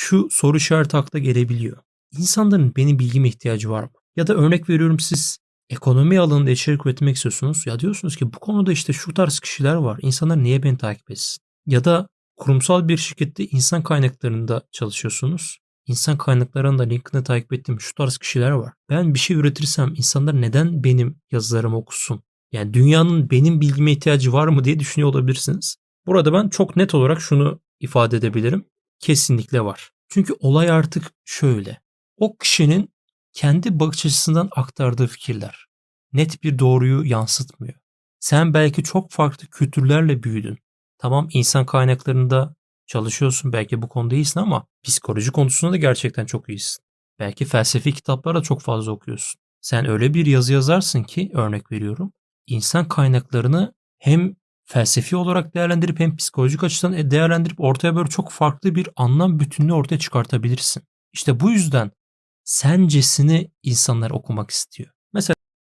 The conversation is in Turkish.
şu soru işareti akla gelebiliyor. İnsanların benim bilgime ihtiyacı var mı? Ya da örnek veriyorum siz ekonomi alanında içerik üretmek istiyorsunuz. Ya diyorsunuz ki bu konuda işte şu tarz kişiler var. İnsanlar niye beni takip etsin? Ya da kurumsal bir şirkette insan kaynaklarında çalışıyorsunuz. İnsan kaynaklarında LinkedIn'de takip ettiğim şu tarz kişiler var. Ben bir şey üretirsem insanlar neden benim yazılarımı okusun? Yani dünyanın benim bilgime ihtiyacı var mı diye düşünüyor olabilirsiniz. Burada ben çok net olarak şunu ifade edebilirim. Kesinlikle var. Çünkü olay artık şöyle. O kişinin kendi bakış açısından aktardığı fikirler net bir doğruyu yansıtmıyor. Sen belki çok farklı kültürlerle büyüdün. Tamam insan kaynaklarında çalışıyorsun belki bu konuda iyisin ama psikoloji konusunda da gerçekten çok iyisin. Belki felsefi kitaplar da çok fazla okuyorsun. Sen öyle bir yazı yazarsın ki örnek veriyorum. İnsan kaynaklarını hem felsefi olarak değerlendirip hem psikolojik açıdan değerlendirip ortaya böyle çok farklı bir anlam bütünlüğü ortaya çıkartabilirsin. İşte bu yüzden sencesini insanlar okumak istiyor. Mesela